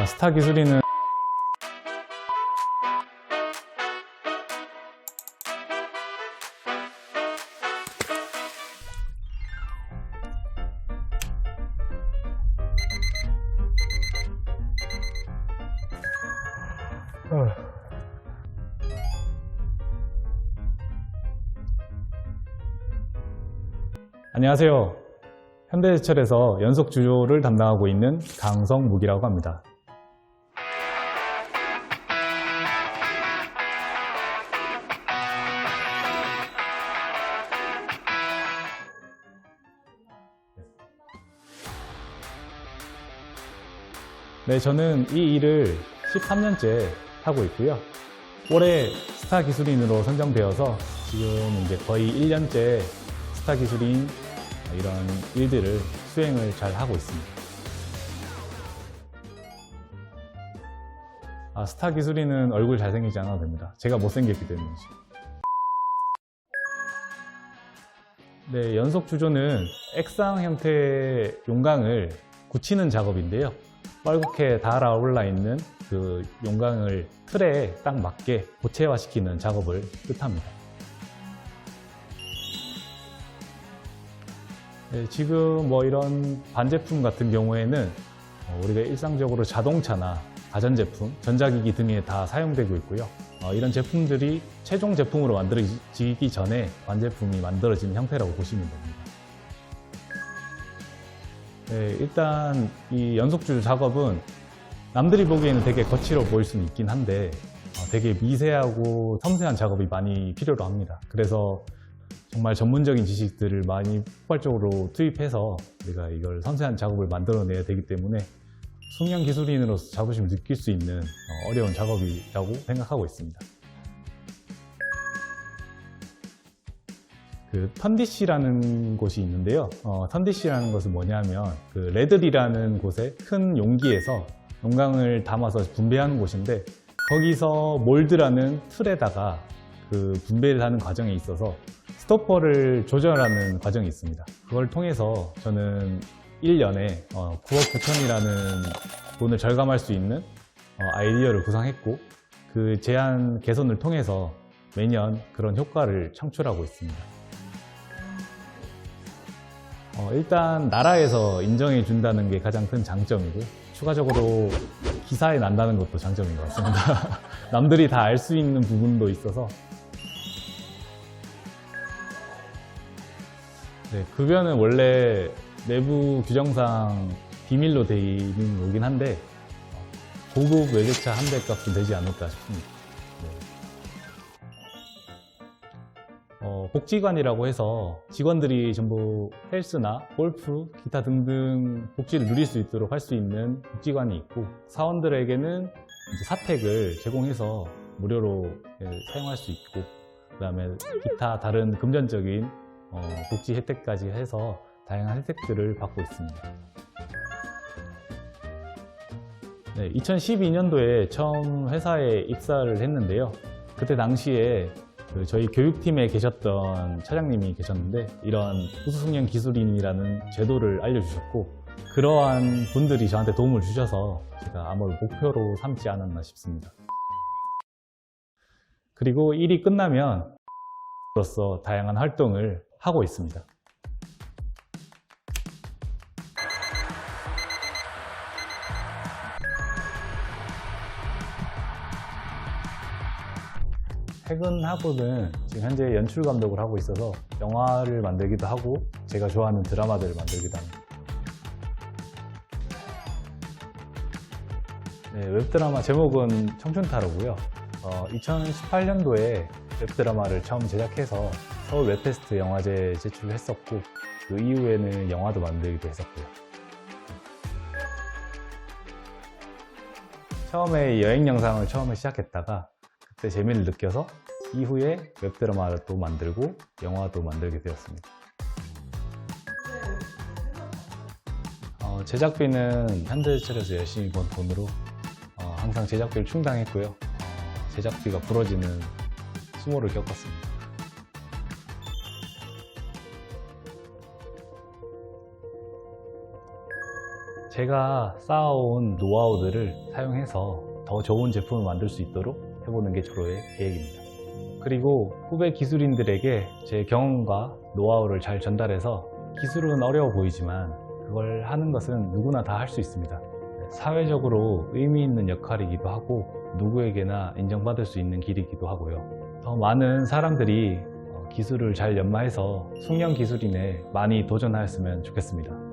아, 스타 기술이는 안녕하세요. 현대제철에서 연속 주조를 담당하고 있는 강성묵이라고 합니다. 네, 저는 이 일을 13년째 하고 있고요. 올해 스타 기술인으로 선정되어서 지금 이제 거의 1년째 스타 기술인 이런 일들을 수행을 잘 하고 있습니다. 아, 스타 기술인은 얼굴 잘생기지 않아도 됩니다. 제가 못생겼기 때문이죠. 네, 연속 주조는 액상 형태의 용광을 굳히는 작업인데요. 뻘겋게 달아올라 있는 그 용광을 틀에 딱 맞게 고체화시키는 작업을 뜻합니다. 네, 지금 뭐 이런 반제품 같은 경우에는 어, 우리가 일상적으로 자동차나 가전제품, 전자기기 등에 다 사용되고 있고요. 어, 이런 제품들이 최종 제품으로 만들어지기 전에 반제품이 만들어진 형태라고 보시면 됩니다. 네, 일단 이 연속주 작업은 남들이 보기에는 되게 거칠어 보일 수는 있긴 한데 어, 되게 미세하고 섬세한 작업이 많이 필요로 합니다. 그래서 정말 전문적인 지식들을 많이 폭발적으로 투입해서 우리가 이걸 섬세한 작업을 만들어내야 되기 때문에 숙련 기술인으로서 자부심을 느낄 수 있는 어, 어려운 작업이라고 생각하고 있습니다. 그 턴디시라는 곳이 있는데요. 어, 턴디시라는 것은 뭐냐면 그 레들이라는 곳에 큰 용기에서 용광을 담아서 분배하는 곳인데 거기서 몰드라는 틀에다가 그 분배를 하는 과정에 있어서 스토퍼를 조절하는 과정이 있습니다. 그걸 통해서 저는 1년에 9억 9천이라는 돈을 절감할 수 있는 어, 아이디어를 구상했고 그 제한 개선을 통해서 매년 그런 효과를 창출하고 있습니다. 어, 일단 나라에서 인정해 준다는 게 가장 큰 장점이고 추가적으로 기사에 난다는 것도 장점인 것 같습니다. 남들이 다 알 수 있는 부분도 있어서 네, 급여는 원래 내부 규정상 비밀로 되어 있는 거긴 한데 어, 고급 외제차 한 대 값은 되지 않을까 싶습니다. 복지관이라고 해서 직원들이 전부 헬스나 골프, 기타 등등 복지를 누릴 수 있도록 할 수 있는 복지관이 있고 사원들에게는 사택을 제공해서 무료로 예, 사용할 수 있고 그 다음에 기타 다른 금전적인 어, 복지 혜택까지 해서 다양한 혜택들을 받고 있습니다. 네, 2012년도에 처음 회사에 입사를 했는데요. 그때 당시에 그 저희 교육팀에 계셨던 차장님이 계셨는데 이런 우수숙련 기술인이라는 제도를 알려주셨고 그러한 분들이 저한테 도움을 주셔서 제가 아무를 목표로 삼지 않았나 싶습니다. 그리고 일이 끝나면 로서 다양한 활동을 하고 있습니다. 퇴근하고는 지금 현재 연출 감독을 하고 있어서 영화를 만들기도 하고 제가 좋아하는 드라마들을 만들기도 합니다. 네, 웹드라마 제목은 청춘타로고요. 2018년도에 웹드라마를 처음 제작해서 서울 웹페스트 영화제 제출을 했었고 그 이후에는 영화도 만들기도 했었고요. 처음에 여행 영상을 처음에 시작했다가 그 때 재미를 느껴서 이후에 웹드라마를 또 만들고 영화도 만들게 되었습니다. 어, 제작비는 현대제철에서 열심히 번 돈으로 어, 항상 제작비를 충당했고요. 어, 제작비가 부러지는 수모를 겪었습니다. 제가 쌓아온 노하우들을 사용해서 더 좋은 제품을 만들 수 있도록 해보는 게 저로의 계획입니다. 그리고 후배 기술인들에게 제 경험과 노하우를 잘 전달해서 기술은 어려워 보이지만 그걸 하는 것은 누구나 다 할 수 있습니다. 사회적으로 의미 있는 역할이기도 하고 누구에게나 인정받을 수 있는 길이기도 하고요. 더 많은 사람들이 어, 기술을 잘 연마해서 숙련 기술인에 많이 도전하였으면 좋겠습니다.